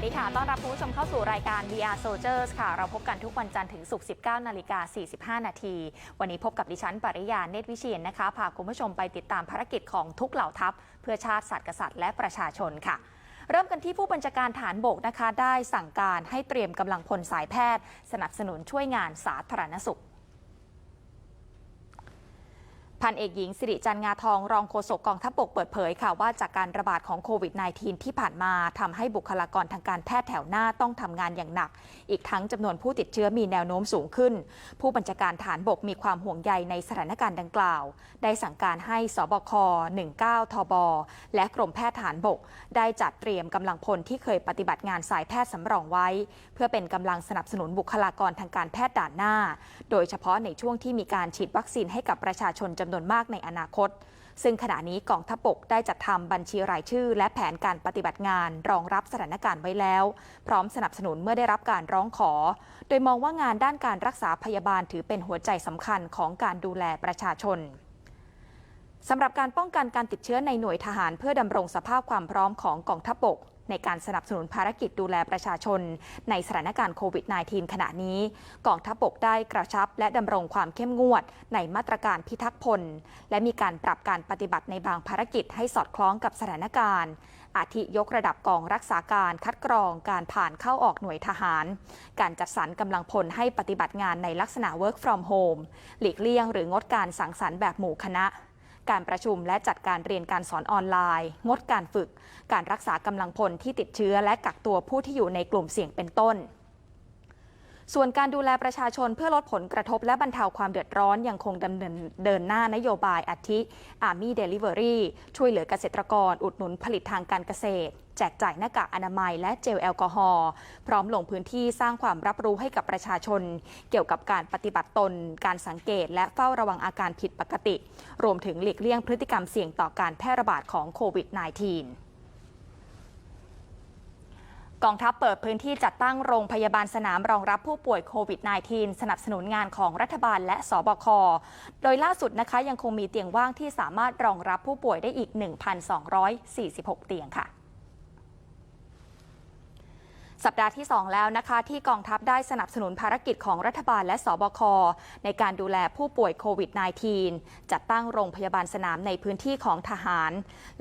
สวัสดีค่ะ ต้อนรับผู้ชมเข้าสู่รายการ VR Soldiers ค่ะ เราพบกันทุกวันจันทร์ถึงศุกร์ 19 นาฬิกา 45 นาที วันนี้พบกับดิฉัน ปริยา เนตรวิเชียนนะคะ พาคุณผู้ชมไปติดตามภารกิจของทุกเหล่าทัพ เพื่อชาติศาสตร์กษัตริย์และประชาชนค่ะเริ่มกันที่ผู้บัญชาการฐานบกนะคะ ได้สั่งการให้เตรียมกำลังพลสายแพทย์ สนับสนุนช่วยงานสาธารณสุข พันเอกหญิงสิริจันงาทองรองโฆษกกองทัพบกเปิดเผยค่ะว่าจากการระบาดของโควิด -19 ที่ผ่านมาทำให้บุคลากรทางการแพทย์แถวหน้าต้องทำงานอย่างหนัก อีกทั้งจำนวนผู้ติดเชื้อมีแนวโน้มสูงขึ้น ผู้บัญชาการฐานบกมีความห่วงใยในสถานการณ์ดังกล่าว ได้สั่งการให้สบค 19 ทบ และกรมแพทย์ฐานบก ได้จัดเตรียมกำลังพลที่เคยปฏิบัติงานสายแพทย์สำรองไว้ เพื่อเป็นกำลังสนับสนุนบุคลากรทางการแพทย์ด่านหน้า โดยเฉพาะในช่วงที่มีการฉีดวัคซีนให้กับประชาชนจำำนวนมากในอนาคต ซึ่งขณะนี้กองทัพบกได้จัดทำบัญชีรายชื่อ และแผนการปฏิบัติงาน รองรับสถานการณ์ไว้แล้ว พร้อมสนับสนุนเมื่อได้รับการร้องขอ โดยมองว่างานด้านการรักษาพยาบาลถือเป็นหัวใจสำคัญของการดูแลประชาชนสำหรับการป้องกันการติดเชื้อในหน่วยทหารเพื่อดำรงสภาพความพร้อมของกองทัพบก ในการสนับสนุนภารกิจดูแลประชาชน ในสถานการณ์โควิด -19 ขณะนี้ กองทัพบกได้กระชับ และดำรงความเข้มงวด ในมาตรการพิทักษ์พล และมีการปรับการปฏิบัติในบางภารกิจให้สอดคล้องกับสถานการณ์อาทิยกระดับกองรักษาการคัดกรองการผ่านเข้าออกหน่วยทหาร การจัดสรรกำลังพลให้ปฏิบัติงานในลักษณะ work from home หลีกเลี่ยงหรืองดการสังสรรค์แบบหมู่คณะ การประชุมและจัดการเรียนการสอนออนไลน์ งดการฝึก การรักษากำลังพลที่ติดเชื้อและกักตัวผู้ที่อยู่ในกลุ่มเสี่ยงเป็นต้น ส่วนการดูแลประชาชนเพื่อลดผลกระทบและบรรเทาความเดือดร้อนยังคงดำเนินเดินหน้านโยบายอาทิ Army Delivery ช่วยเหลือเกษตรกร อุดหนุนผลิตทางการเกษตร แจกจ่ายหน้ากากอนามัย และเจลแอลกอฮอล์พร้อมลงพื้นที่สร้างความรับรู้ให้กับประชาชน เกี่ยวกับการปฏิบัติตน การสังเกต และเฝ้าระวังอาการผิดปกติ รวมถึงหลีกเลี่ยงพฤติกรรมเสี่ยงต่อการแพร่ระบาดของโควิด -19 กองทัพเปิดพื้นที่จัดตั้งโรงพยาบาลสนามรองรับผู้ป่วยโควิด -19 สนับสนุนงานของรัฐบาลและสบค โดยล่าสุดนะคะยังคงมีเตียงว่างที่สามารถรองรับผู้ป่วยได้อีก 1,246 เตียงค่ะ สัปดาห์ที่ 2 แล้วนะคะ ที่กองทัพได้สนับสนุนภารกิจของรัฐบาลและสบค ในการดูแลผู้ป่วยโควิด -19 จัดตั้งโรงพยาบาลสนามในพื้นที่ของทหาร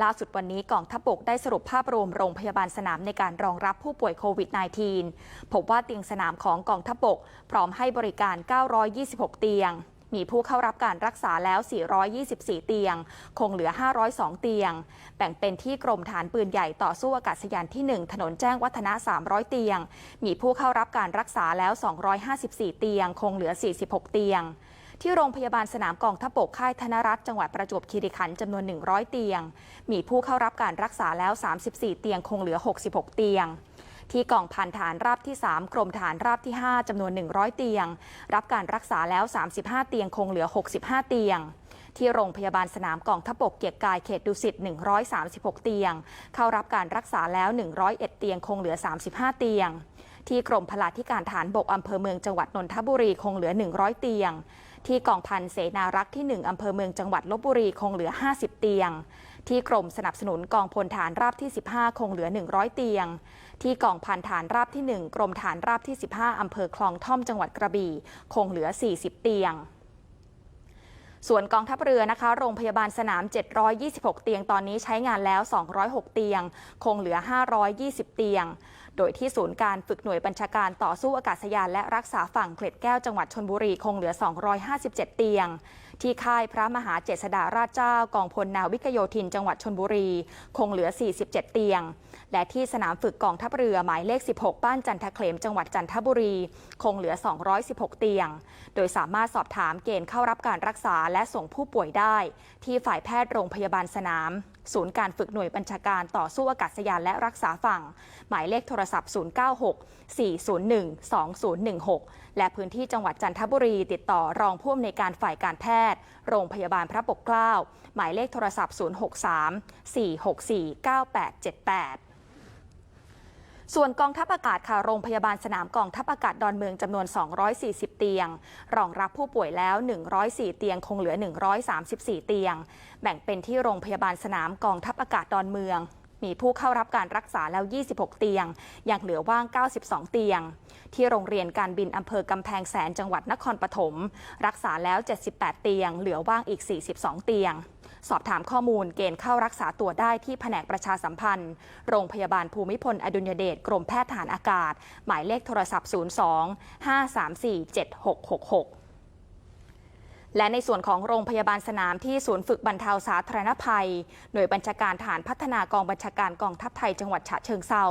ล่าสุดวันนี้กองทัพบกได้สรุปภาพรวมโรงพยาบาลสนามในการรองรับผู้ป่วยโควิด -19 พบว่าเตียงสนามของกองทัพบก พร้อมให้บริการ 926 เตียง มีผู้เข้ารับการรักษาแล้ว 424 เตียง คงเหลือ 502 เตียง แบ่งเป็นที่กรมฐานปืนใหญ่ต่อสู้อากาศยานที่ 1 ถนนแจ้งวัฒนะ 300 เตียง มีผู้เข้ารับการรักษาแล้ว 254 เตียง คงเหลือ 46 เตียงที่โรงพยาบาลสนามกองทัพบกค่ายธนรัฐจังหวัดประจวบคีรีขันธ์จำนวน 100 เตียง มีผู้เข้ารับการรักษาแล้ว 34 เตียงคงเหลือ 66 เตียง ที่กองพันฐานราบที่ 3 กรมฐานราบที่ 5จำนวน 100 เตียง รับการรักษาแล้ว 35 เตียงคงเหลือ 65 เตียงที่โรงพยาบาลสนามกองทัพบกเกียรติกายเขตดุสิต 136 เตียง เข้ารับการรักษาแล้ว 101 เตียงคงเหลือ 35 เตียง ที่กรมพลาธิการฐานบกอำเภอเมืองจังหวัดนนทบุรีคงเหลือ 100 เตียง ที่กองพันเสนารักษ์ที่ 1 อำเภอเมืองจังหวัดลบบุรีคงเหลือ 50 เตียง ที่กรมสนับสนุนกองพลฐานราบที่ 15 คงเหลือ 100 เตียง ที่กองพันฐานราบที่ 1 กรมฐานราบที่ 15 อำเภอคลองท่อมจังหวัดกระบี่ คงเหลือ 40 เตียงส่วนกองทัพเรือนะคะ โรงพยาบาลสนาม 726 เตียงตอนนี้ใช้งานแล้ว 206 เตียง คงเหลือ 520 เตียง โดยที่ศูนย์การฝึกหน่วยบัญชาการต่อสู้อากาศยานและรักษาฝั่งเกล็ดแก้วจังหวัดชนบุรีคงเหลือ 257 เตียง ที่ค่ายพระมหาเจษฎาราชเจ้ากองพลนาวิกโยธินจังหวัดชนบุรี คงเหลือ 47 เตียง และที่สนามฝึกกองทัพเรือหมายเลข 16 บ้านจันทเคลมจังหวัดจันทบุรี คงเหลือ 216 เตียง โดยสามารถสอบถามเกณฑ์เข้ารับการรักษาและส่งผู้ป่วยได้ ที่ฝ่ายแพทย์โรงพยาบาลสนาม ศูนย์การฝึกหน่วยบัญชาการต่อสู้อากาศยานและรักษาฝั่ง หมายเลขโทรศัพท์ 096 401 2016 และพื้นที่จังหวัดจันทบุรี ติดต่อรองผู้อำนวยการฝ่ายการแพทย์ โรงพยาบาลพระปกเกล้า หมายเลขโทรศัพท์ 063 464 9878 ส่วนกองทัพอากาศค่ะโรงพยาบาลสนามกองทัพอากาศดอนเมืองจำนวน 240 เตียง รองรับผู้ป่วยแล้ว 104 เตียงคงเหลือ 134 เตียง แบ่งเป็นที่โรงพยาบาลสนามกองทัพอากาศดอนเมืองมีผู้เข้ารับการรักษาแล้ว 26 เตียง ยังเหลือว่าง 92 เตียง ที่โรงเรียนการบินอำเภอกำแพงแสนจังหวัดนครปฐม รักษาแล้ว 78 เตียง เหลือว่างอีก 42 เตียง สอบถามข้อมูลเกณฑ์เข้ารักษาตัวได้ที่แผนกประชาสัมพันธ์ โรงพยาบาลภูมิพลอดุลยเดชกรมแพทย์ทหารอากาศ หมายเลขโทรศัพท์ 02 534 7666และในส่วนของโรงพยาบาลสนามที่ศูนย์ฝึกบรรเทาสาธารณภัย หน่วยบัญชาการฐานพัฒนากองบัญชาการกองทัพไทยจังหวัดฉะเชิงเซา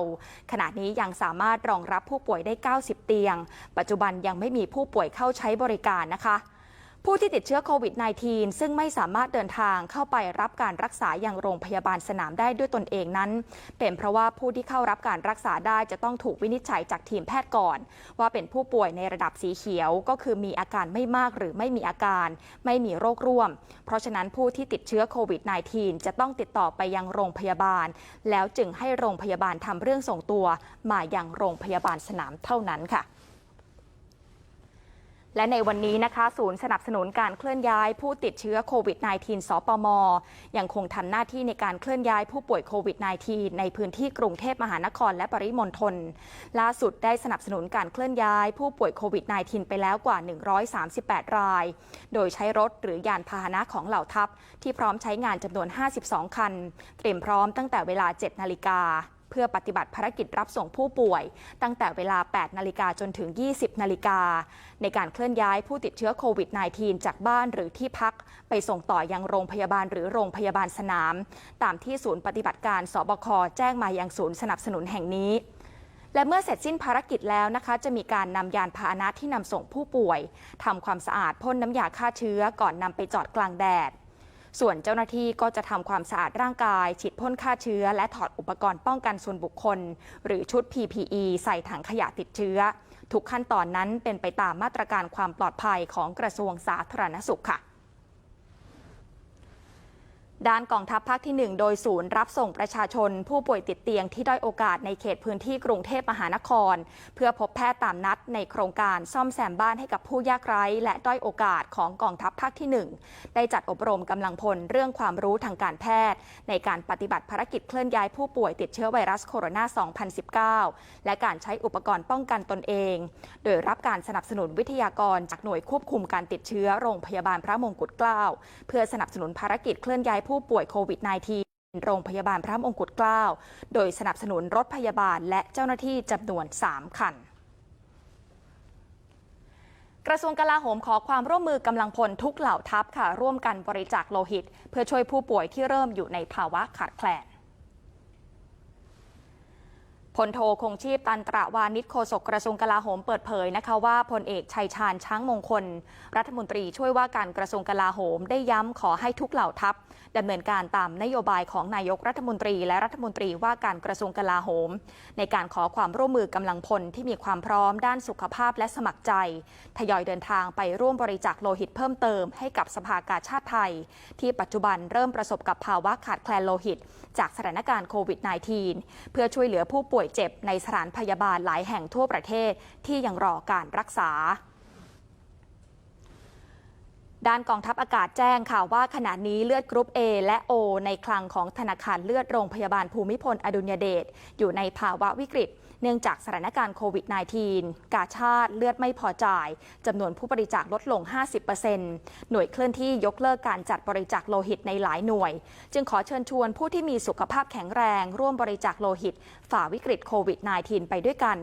ขณะนี้ยังสามารถรองรับผู้ป่วยได้ 90 เตียง ปัจจุบันยังไม่มีผู้ป่วยเข้าใช้บริการนะคะ ผู้ที่ติดเชื้อโควิด -19 ซึ่งไม่สามารถเดินทางเข้าไปรับการรักษาอย่างโรงพยาบาลสนามได้ด้วยตนเองนั้น เป็นเพราะว่าผู้ที่เข้ารับการรักษาได้จะต้องถูกวินิจฉัยจากทีมแพทย์ก่อน ว่าเป็นผู้ป่วยในระดับสีเขียว ก็คือมีอาการไม่มากหรือไม่มีอาการ ไม่มีโรคร่วม เพราะฉะนั้นผู้ที่ติดเชื้อโควิด -19 จะต้องติดต่อไปยังโรงพยาบาล แล้วจึงให้โรงพยาบาลทำเรื่องส่งตัว มายังโรงพยาบาลสนามเท่านั้นค่ะ และในวันนี้นะคะ ศูนย์สนับสนุนการเคลื่อนย้ายผู้ติดเชื้อโควิด -19 สปม ยังคงทำหน้าที่ในการเคลื่อนย้ายผู้ป่วยโควิด -19 ในพื้นที่กรุงเทพมหานครและปริมณฑลล่าสุดได้สนับสนุนการเคลื่อนย้ายผู้ป่วยโควิด -19 ไปแล้วกว่า 138 ราย โดยใช้รถหรือยานพาหนะของเหล่าทัพ ที่พร้อมใช้งานจำนวน 52 คัน เตรียมพร้อมตั้งแต่เวลา 7 นาฬิกา เพื่อปฏิบัติภารกิจรับส่งผู้ป่วย ตั้งแต่เวลา 8 นาฬิกาจนถึง 20 นาฬิกา ในการเคลื่อนย้ายผู้ติดเชื้อโควิด -19 จากบ้านหรือที่พัก ไปส่งต่อยังโรงพยาบาลหรือโรงพยาบาลสนาม ตามที่ศูนย์ปฏิบัติการสบคแจ้งมายังศูนย์สนับสนุนแห่งนี้และเมื่อเสร็จสิ้นภารกิจแล้วนะคะ จะมีการนำยานพาหนะที่นำส่งผู้ป่วยทำความสะอาดพ่นน้ำยาฆ่าเชื้อก่อนนำไปจอดกลางแดด ส่วนเจ้าหน้าที่ก็จะทำความสะอาดร่างกาย ฉีดพ่นฆ่าเชื้อ และถอดอุปกรณ์ป้องกันส่วนบุคคล หรือชุด PPE ใส่ถังขยะติดเชื้อ ทุกขั้นตอนนั้นเป็นไปตามมาตรการความปลอดภัยของกระทรวงสาธารณสุขค่ะ ด้านกองทัพภาคที่ 1 โดยศูนย์รับส่งประชาชน ผู้ป่วยติดเตียงที่ด้อยโอกาสในเขตพื้นที่กรุงเทพมหานคร เพื่อพบแพทย์ตามนัดในโครงการซ่อมแซมบ้านให้กับผู้ยากไร้ และด้อยโอกาสของกองทัพภาคที่ 1 ได้จัดอบรมกำลังพลเรื่องความรู้ทางการแพทย์ ในการปฏิบัติภารกิจเคลื่อนย้ายผู้ป่วยติดเชื้อไวรัสโคโรนา 2019 และการใช้อุปกรณ์ป้องกันตนเอง โดยรับการสนับสนุนวิทยากรจากหน่วยควบคุมการติดเชื้อโรงพยาบาลพระมงกุฎเกล้าเพื่อสนับสนุนภารกิจเคลื่อนย้ายผู้ป่วยโควิด -19 โรงพยาบาลพระมงกุฎเกล้า โดยสนับสนุนรถพยาบาลและเจ้าหน้าที่จำนวน 3 คันกระทรวงกลาโหมขอความร่วมมือกำลังพลทุกเหล่าทัพค่ะ ร่วมกันบริจาคโลหิต เพื่อช่วยผู้ป่วยที่เริ่มอยู่ในภาวะขาดแคลน พลโทคงชีพตันตระวานิชโฆษกกระทรวงกลาโหมเปิดเผยนะคะว่าพลเอกชัยชาญช้างมงคล รัฐมนตรีช่วยว่าการกระทรวงกลาโหม ได้ย้ำขอให้ทุกเหล่าทัพดำเนินการตามนโยบายของนายกรัฐมนตรี และรัฐมนตรีว่าการกระทรวงกลาโหม ในการขอความร่วมมือกำลังพลที่มีความพร้อมด้านสุขภาพและสมัครใจ ทยอยเดินทางไปร่วมบริจาคโลหิตเพิ่มเติมให้กับสภากาชาติไทย ที่ปัจจุบันเริ่มประสบกับภาวะขาดแคลนโลหิต จากสถานการณ์โควิด -19 เพื่อช่วยเหลือผู้ป่วยเจ็บในสถานพยาบาลหลายแห่งทั่วประเทศที่ยังรอการรักษาด้านกองทัพอากาศแจ้งค่ะว่าขณะนี้เลือดกรุ๊ป A และ O ในคลังของธนาคารเลือดโรงพยาบาลภูมิพลอดุลยเดชอยู่ในภาวะวิกฤต เนื่องจากสถานการณ์โควิด -19 กาชาติเลือดไม่พอจ่ายจำนวนผู้บริจาคลดลง 50%หน่วยเคลื่อนที่ยกเลิกการจัดบริจาคโลหิตในหลายหน่วย จึงขอเชิญชวนผู้ที่มีสุขภาพแข็งแรง ร่วมบริจาคโลหิต ฝ่าวิกฤตโควิด -19 ไปด้วยกัน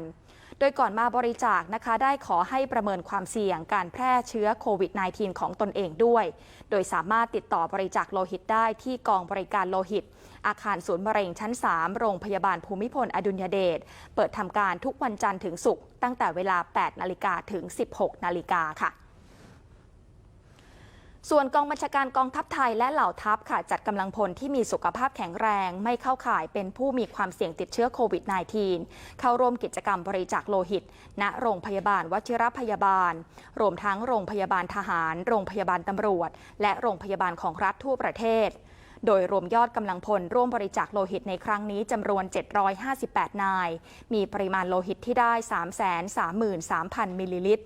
โดยก่อนมาบริจาคนะคะ ได้ขอให้ประเมินความเสี่ยงการแพร่เชื้อโควิด -19 ของตนเองด้วย โดยสามารถติดต่อบริจาคโลหิตได้ที่กองบริการโลหิต อาคารศูนย์มะเร็งชั้น 3 โรงพยาบาลภูมิพลอดุลยเดช เปิดทำการทุกวันจันทร์ถึงศุกร์ตั้งแต่เวลา 8 นาฬิกาถึง 16 นาฬิกาค่ะ ส่วนกองบัญชาการกองทัพไทยและเหล่าทัพค่ะจัดกำลังพลที่มีสุขภาพแข็งแรง ไม่เข้าข่ายเป็นผู้มีความเสี่ยงติดเชื้อโควิด -19 เข้าร่วมกิจกรรมบริจาคโลหิต ณโรงพยาบาลวชิรพยาบาล รวมทั้งโรงพยาบาลทหาร โรงพยาบาลตำรวจ และโรงพยาบาลของรัฐทั่วประเทศ โดยรวมยอดกำลังพลร่วมบริจาคโลหิตในครั้งนี้จำนวน 758 นาย มีปริมาณโลหิตที่ได้ 333,000 มิลลิลิตร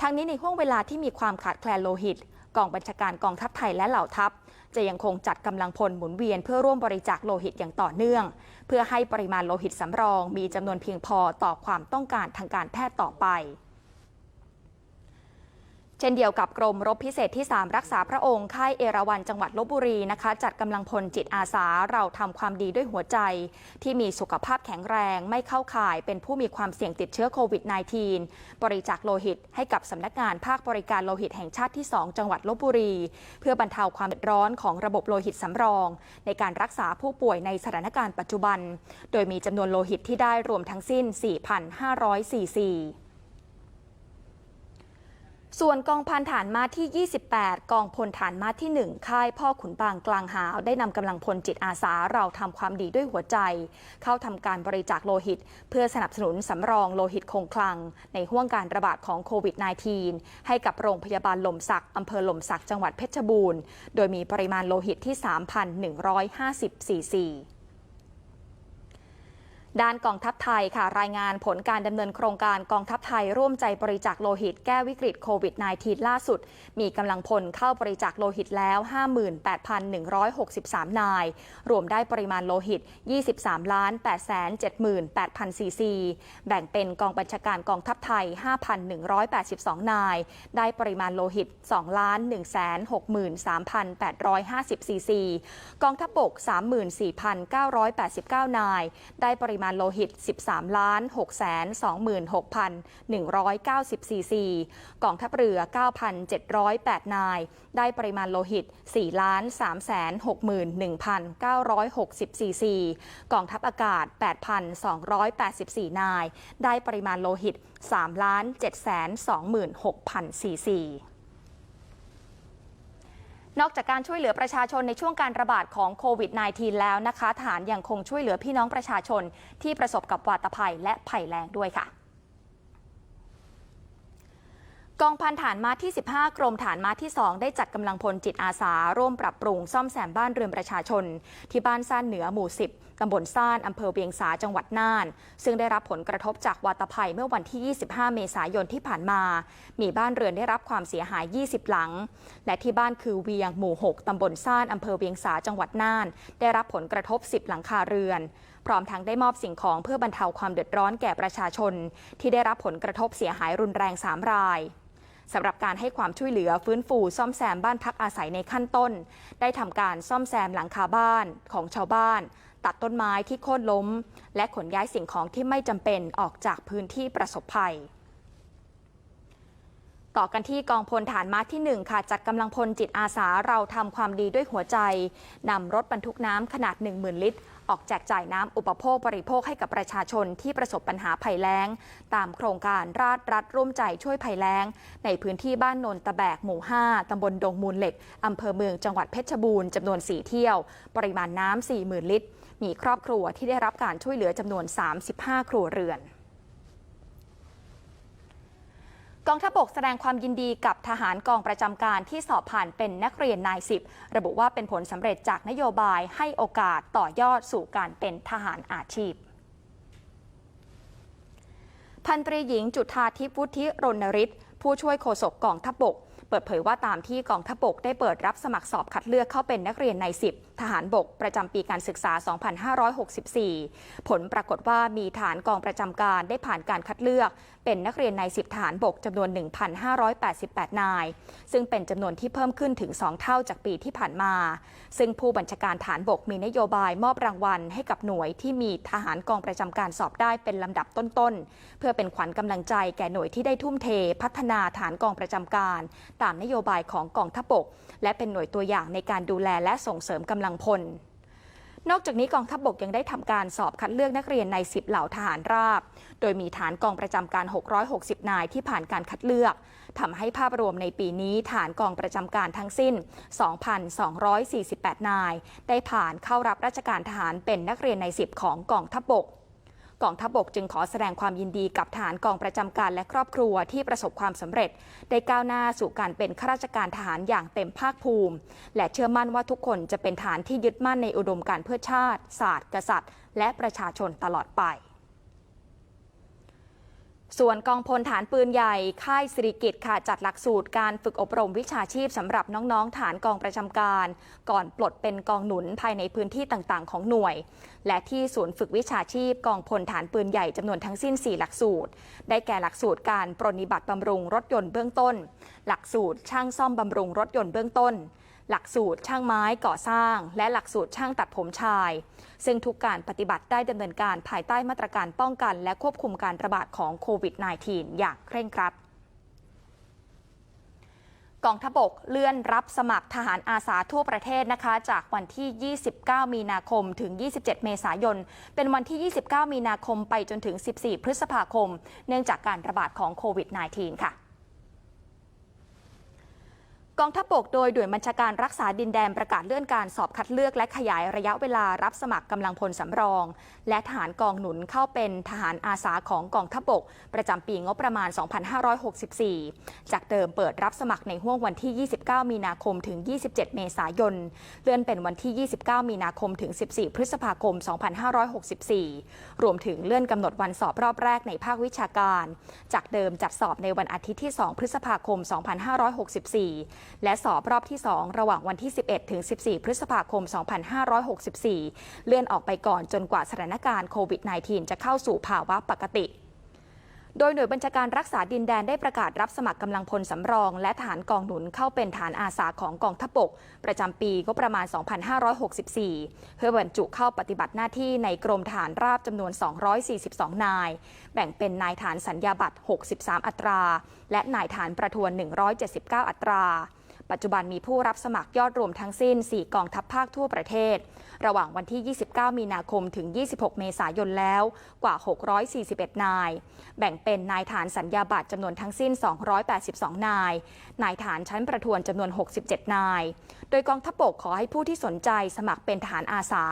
ทั้งนี้ในห่วงเวลาที่มีความขาดแคลนโลหิต กองบัญชาการกองทัพไทยและเหล่าทัพ จะยังคงจัดกำลังพลหมุนเวียนเพื่อร่วมบริจาคโลหิตอย่างต่อเนื่อง เพื่อให้ปริมาณโลหิตสำรองมีจำนวนเพียงพอต่อความต้องการทางการแพทย์ต่อไป ช่นเดียวกับกรมรบพิเศษที่ 3 รักษาพระองค์ค่ายเอราวัณจังหวัดลบบุรีนะคะ จัดกำลังพลจิตอาสาเราทำความดีด้วยหัวใจ ที่มีสุขภาพแข็งแรงไม่เข้าข่ายเป็นผู้มีความเสี่ยงติดเชื้อโควิด -19 บริจาคโลหิตให้กับสำนักงานภาคบริการโลหิตแห่งชาติที่ 2 จังหวัดลบบุรี เพื่อบรรเทาความเดือดร้อนของระบบโลหิตสำรอง ในการรักษาผู้ป่วยในสถานการณ์ปัจจุบัน โดยมีจำนวนโลหิตที่ได้รวมทั้งสิ้น 4,500ซีซี ส่วนกองพันฐานมาที่ 28 กองพลฐานมาที่ 1 ค่ายพ่อขุนบางกลางหาว ได้นำกำลังพลจิตอาสาเราทำความดีด้วยหัวใจ เข้าทำการบริจาคโลหิต เพื่อสนับสนุนสำรองโลหิตคงคลัง ในห่วงการระบาดของโควิด -19 ให้กับโรงพยาบาลหล่มสักอำเภอหล่มสักจังหวัดเพชรบูรณ์ โดยมีปริมาณโลหิตที่ 3,150ซีซี ด้านกองทัพไทยค่ะรายงานผลการดำเนินโครงการกองทัพไทยร่วมใจบริจาคโลหิตแก้วิกฤตโควิด -19 ล่าสุด มีกำลังพลเข้าบริจาคโลหิตแล้ว 58,163 นาย รวมได้ปริมาณโลหิต 23 ล้าน878,000ซีซี แบ่งเป็นกองบัญชาการกองทัพไทย 5,182 นาย ได้ปริมาณโลหิต 2 ล้าน163,850ซีซี กองทัพบก 34,989 นาย ได้ปริมาณาณโลหิต 13 ล้าน626,190ซีกองทัพเรือ 9,708 นาย ได้ปริมาณโลหิต 4 ล้าน361,960ซีซีกองทัพอากาศ 8,284 นาย ได้ปริมาณโลหิต 3 ล้าน726,000 ซีซี นอกจากการช่วยเหลือประชาชนในช่วงการระบาดของโควิด -19 แล้วนะคะทหารยังคงช่วยเหลือพี่น้องประชาชนที่ประสบกับวาตภัยและภัยแล้งด้วยค่ะกองพันฐานม้าที่ 15 กรมฐานม้าที่ 2 ได้จัดกำลังพลจิตอาสา ร่วมปรับปรุงซ่อมแซมบ้านเรือนประชาชน ที่บ้านซ่านเหนือหมู่ 10ตำบลซ่านอำเภอเวียงสาจังหวัดน่าน ซึ่งได้รับผลกระทบจากวาตภัยเมื่อวันที่ 25 เมษายนที่ผ่านมา มีบ้านเรือนได้รับความเสียหาย 20 หลัง และที่บ้านคือเวียงหมู่ 6 ตำบลซ่านอำเภอเวียงสาจังหวัดน่าน ได้รับผลกระทบ 10 หลังคาเรือน พร้อมทั้งได้มอบสิ่งของเพื่อบรรเทาความเดือดร้อนแก่ประชาชน ที่ได้รับผลกระทบเสียหายรุนแรง 3 รายสำหรับการให้ความช่วยเหลือฟื้นฟูซ่อมแซมบ้านพักอาศัยในขั้นต้น ได้ทำการซ่อมแซมหลังคาบ้านของชาวบ้าน ตัดต้นไม้ที่โค่นล้ม และขนย้ายสิ่งของที่ไม่จำเป็นออกจากพื้นที่ประสบภัย ต่อกันที่กองพลฐานม้าที่ 1 ค่ะ จัดกำลังพลจิตอาสาเราทำความดีด้วยหัวใจนำรถบรรทุกน้ำขนาด 10,000 ลิตร ออกแจกจ่ายน้ำอุปโภคบริโภคให้กับประชาชนที่ประสบปัญหาภัยแล้ง ตามโครงการราชรัฐร่วมใจช่วยภัยแล้ง ในพื้นที่บ้านโนนตะแบกหมู่ 5ตำบลดงมูลเหล็กอำเภอเมืองจังหวัดเพชรบูรณ์จำนวน 4 เที่ยว ปริมาณน้ำ40,000 ลิตร มีครอบครัวที่ได้รับการช่วยเหลือจำนวน 35 ครัวเรือนกองทัพบกแสดงความยินดีกับทหารกองประจำการที่สอบผ่านเป็นนักเรียนนายสิบระบุว่าเป็นผลสำเร็จจากนโยบายให้โอกาสต่อยอดสู่การเป็นทหารอาชีพ พันตรีหญิงจุธาทิพย์วุฒิรณฤทธิ์ผู้ช่วยโฆษกกองทัพบก เปิดเผยว่าตามที่กองทัพบกได้เปิดรับสมัครสอบคัดเลือกเข้าเป็นนักเรียนใน 10 ทหารบกประจำปีการศึกษา 2564 ผลปรากฏว่ามีฐานกองประจำการได้ผ่านการคัดเลือก เป็นนักเรียนใน 10 ทหารบกจำนวน 1,588 นาย ซึ่งเป็นจำนวนที่เพิ่มขึ้นถึง 2 เท่าจากปีที่ผ่านมา ซึ่งผู้บัญชาการฐานบกมีนโยบายมอบรางวัลให้กับหน่วยที่มีทหารกองประจำการสอบได้เป็นลำดับต้นๆ เพื่อเป็นขวัญกำลังใจแก่หน่วยที่ได้ทุ่มเทพัฒนาฐานกองประจำการตามนโยบายของกองทัพบก และเป็นหน่วยตัวอย่างในการดูแลและส่งเสริมกำลังพล นอกจากนี้กองทัพบกยังได้ทำการสอบคัดเลือกนักเรียนใน 10 เหล่าทหารราบ โดยมีฐานกองประจำการ 660 นายที่ผ่านการคัดเลือกทำให้ภาพรวมในปีนี้ฐานกองประจำการทั้งสิ้น 2,248 นาย ได้ผ่านเข้ารับราชการทหารเป็นนักเรียนใน 10 ของกองทัพบก กองทัพบกจึงขอแสดงความยินดีกับฐานกองประจำการและครอบครัวที่ประสบความสำเร็จ ได้ก้าวหน้าสู่การเป็นข้าราชการทหารอย่างเต็มภาคภูมิ และเชื่อมั่นว่าทุกคนจะเป็นฐานที่ยึดมั่นในอุดมการเพื่อชาติ ศาสตร์ กษัตริย์ และประชาชนตลอดไป ส่วนกองพลฐานปืนใหญ่ค่ายสิริกิตค่ะจัดหลักสูตรการฝึกอบรมวิชาชีพสำหรับน้องๆฐานกองประจำการ ก่อนปลดเป็นกองหนุนภายในพื้นที่ต่างๆ ของหน่วย และที่ศูนย์ฝึกวิชาชีพกองพลฐานปืนใหญ่จำนวนทั้งสิ้น 4 หลักสูตร ได้แก่หลักสูตรการปรนนิบัติบำรุงรถยนต์เบื้องต้น หลักสูตรช่างซ่อมบำรุงรถยนต์เบื้องต้น หลักสูตรช่างไม้ก่อสร้าง และหลักสูตรช่างตัดผมชาย ซึ่งทุกการปฏิบัติได้ดำเนินการภายใต้มาตรการป้องกัน และควบคุมการระบาดของโควิด -19 อย่างเคร่งครัดกองทพบกเลื่อนรับสมัครทหารอาสาทั่วประเทศนะคะ จากวันที่ 29 มีนาคมถึง 27 เมษายน เป็นวันที่ 29 มีนาคมไปจนถึง 14 พฤษภาคม เนื่องจากการระบาดของโควิด -19 ค่ะ กองทัพบกโดยด่วยบัญชาการรักษาดินแดนประกาศเลื่อนการสอบคัดเลือกและขยายระยะเวลารับสมัครกำลังพลสำรอง และทหารกองหนุนเข้าเป็นทหารอาสาของกองทัพบก ประจำปีงบประมาณ 2564 จากเดิมเปิดรับสมัครในห่วงวันที่ 29 มีนาคมถึง 27 เมษายน เลื่อนเป็นวันที่ 29 มีนาคมถึง 14 พฤษภาคม 2564 รวมถึงเลื่อนกำหนดวันสอบรอบแรกในภาควิชาการ จากเดิมจัดสอบในวันอาทิตย์ที่ 2 พฤษภาคม 2564และสอบรอบที่ 2 ระหว่างวันที่ 11 ถึง 14 พฤษภาคม 2564 เลื่อนออกไปก่อนจนกว่าสถานการณ์โควิด -19 จะเข้าสู่ภาวะปกติ โดยหน่วยบัญชาการรักษาดินแดนได้ประกาศรับสมัครกำลังพลสำรอง และฐานกองหนุนเข้าเป็นฐานอาสาของกองทัพบก ประจำปีก็ประมาณ 2564 เพื่อบรรจุเข้าปฏิบัติหน้าที่ในกรมฐานราบจำนวน 242 นาย แบ่งเป็นนายฐานสัญญาบัตร 63 อัตรา และนายฐานประทวน 179 อัตรา ปัจจุบันมีผู้รับสมัครยอดรวมทั้งสิ้น 4 กองทัพภาคทั่วประเทศ ระหว่างวันที่ 29 มีนาคมถึง 26 เมษายนแล้วกว่า 641 นาย แบ่งเป็นนายฐานสัญญาบัตรจำนวนทั้งสิ้น 282 นาย นายฐานชั้นประทวนจำนวน 67 นาย โดยกองทัพบกขอให้ผู้ที่สนใจสมัครเป็นทหารอาสา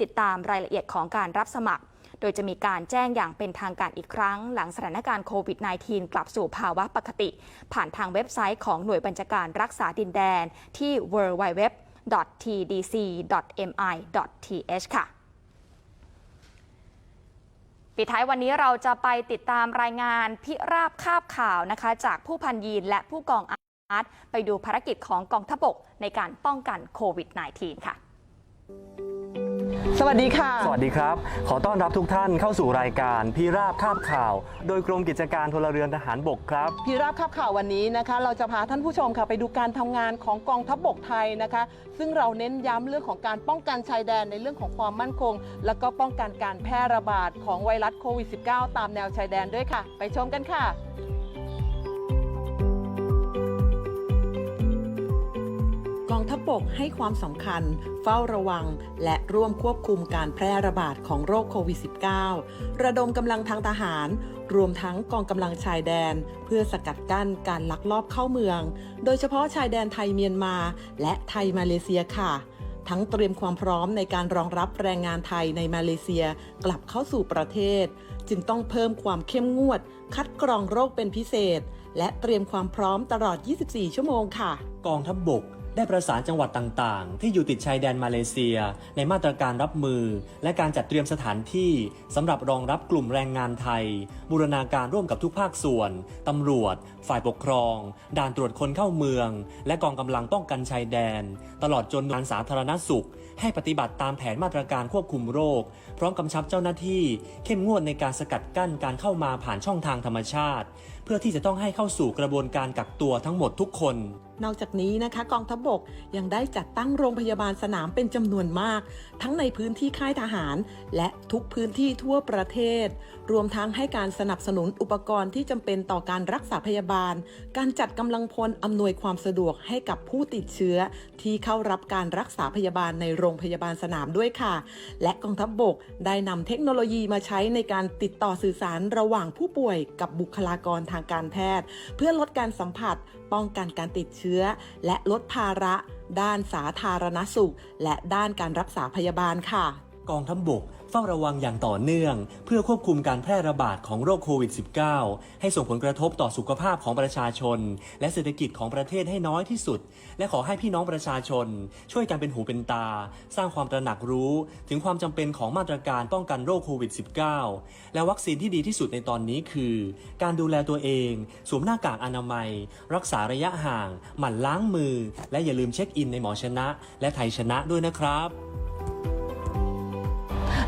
ติดตามรายละเอียดของการรับสมัคร โดยจะมีการแจ้งอย่างเป็นทางการอีกครั้ง หลังสถานการณ์โควิด -19 กลับสู่ภาวะปกติ ผ่านทางเว็บไซต์ของหน่วยบัญชาการรักษาดินแดนที่ www.tdc.mi.th ค่ะปิดท้ายวันนี้เราจะไปติดตามรายงานพิราบคาบข่าวนะคะ จากผู้พันยีนและผู้กองอาร์ตไปดูภารกิจของกองทพบกในการป้องกันโควิด -19 ค่ะ สวัสดีค่ะ สวัสดีครับ ขอต้อนรับทุกท่านเข้าสู่รายการพี่ราบคาบข่าว โดยกรมกิจการพลเรือนทหารบกครับพี่ราบครับข่าววันนี้นะคะ เราจะพาท่านผู้ชมค่ะไปดูการทำงานของกองทัพบบกไทยนะคะ ซึ่งเราเน้นย้ำเรื่องของการป้องกันชายแดนในเรื่องของความมั่นคง แล้วก็ป้องกันการแพร่ระบาดของไวรัสโควิด -19 ตามแนวชายแดนด้วยค่ะ ไปชมกันค่ะ ทัพบกให้ความสำคัญ เฝ้าระวัง และร่วมควบคุมการแพร่ระบาดของโรคโควิด -19 ระดมกำลังทางทหาร รวมทั้งกองกำลังชายแดน เพื่อสกัดกั้นการลักลอบเข้าเมือง โดยเฉพาะชายแดนไทยเมียนมา และไทยมาเลเซียค่ะทั้งเตรียมความพร้อมในการรองรับแรงงานไทยในมาเลเซียกลับเข้าสู่ประเทศ จึงต้องเพิ่มความเข้มงวด คัดกรองโรคเป็นพิเศษ และเตรียมความพร้อมตลอด 24 ชั่วโมงค่ะ กองทัพบบก ได้ประสานจังหวัดต่างๆ ที่อยู่ติดชายแดนมาเลเซีย ในมาตรการรับมือ และการจัดเตรียมสถานที่สำหรับรองรับกลุ่มแรงงานไทย บูรณาการร่วมกับทุกภาคส่วนตำรวจ ฝ่ายปกครอง ด่านตรวจคนเข้าเมือง และกองกำลังป้องกันชายแดน ตลอดจนงานสาธารณสุข ให้ปฏิบัติตามแผนมาตรการควบคุมโรค พร้อมกำชับเจ้าหน้าที่ เข้มงวดในการสกัดกั้นการเข้ามาผ่านช่องทางธรรมชาติ เพื่อที่จะต้องให้เข้าสู่กระบวนการกักตัวทั้งหมดทุกคน นอกจากนี้นะคะ กองทัพบบกยังได้จัดตั้งโรงพยาบาลสนามเป็นจำนวนมาก ทั้งในพื้นที่ค่ายทหาร และทุกพื้นที่ทั่วประเทศ รวมทั้งให้การสนับสนุนอุปกรณ์ที่จำเป็นต่อการรักษาพยาบาล การจัดกำลังพลอำนวยความสะดวกให้กับผู้ติดเชื้อ ที่เข้ารับการรักษาพยาบาลในโรงพยาบาลสนามด้วยค่ะ และกองทัพบบกได้นำเทคโนโลยีมาใช้ในการติดต่อสื่อสารระหว่างผู้ป่วยกับบุคลากรทางการแพทย์ เพื่อลดการสัมผัส ป้องกันการติดเชื้อ และลดภาระ ด้านสาธารณสุข และด้านการรักษาพยาบาลค่ะ กองทัพบบก ฝ้าระวังอย่างต่อเนื่อง เพื่อควบคุมการแพร่ระบาดของโรคโควิด -19 ให้ส่งผลกระทบต่อสุขภาพของประชาชน และเศรษฐกิจของประเทศให้น้อยที่สุด และขอให้พี่น้องประชาชน ช่วยกันเป็นหูเป็นตา สร้างความตระหนักรู้ ถึงความจำเป็นของมาตรการป้องกันโรคโควิด -19 และวัคซีนที่ดีที่สุดในตอนนี้คือ การดูแลตัวเอง สวมหน้ากากอนามัย รักษาระยะห่าง หมั่นล้างมือ และอย่าลืมเช็คอินในหมอชนะ และไทยชนะด้วยนะครับ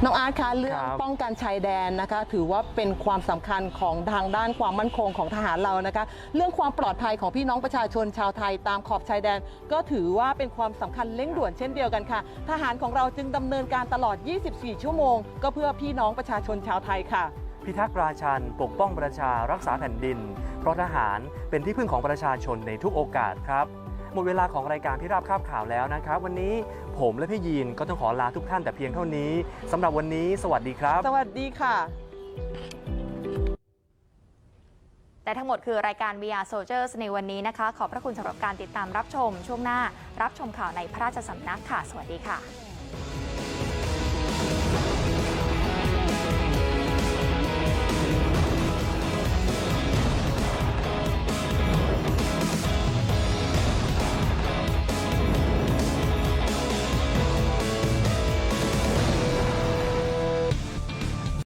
น้องอาร์ตคะเรื่องครับป้องกันชายแดนนะคะ ถือว่าเป็นความสำคัญของทางด้านความมั่นคงของทหารเรานะคะ เรื่องความปลอดภัยของพี่น้องประชาชนชาวไทยตามขอบชายแดน ก็ถือว่าเป็นความสำคัญเร่งด่วนเช่นเดียวกันค่ะ ทหารของเราจึงดำเนินการตลอด 24 ชั่วโมง ก็เพื่อพี่น้องประชาชนชาวไทยค่ะพิทักษ์ราชันปกป้องประชารักษาแผ่นดิน เพราะทหารเป็นที่พึ่งของประชาชนในทุกโอกาสครับ หมดเวลาของรายการพิราบคาบข่าวแล้วนะครับ วันนี้ผมและพี่ยีนก็ต้องขอลาทุกท่านแต่เพียงเท่านี้สำหรับวันนี้ สวัสดีครับ สวัสดีค่ะ และทั้งหมดคือรายการ VR Soldiers ในวันนี้นะคะ ขอบพระคุณสำหรับการติดตามรับชม ช่วงหน้ารับชมข่าวในพระราชสำนักค่ะ สวัสดีค่ะ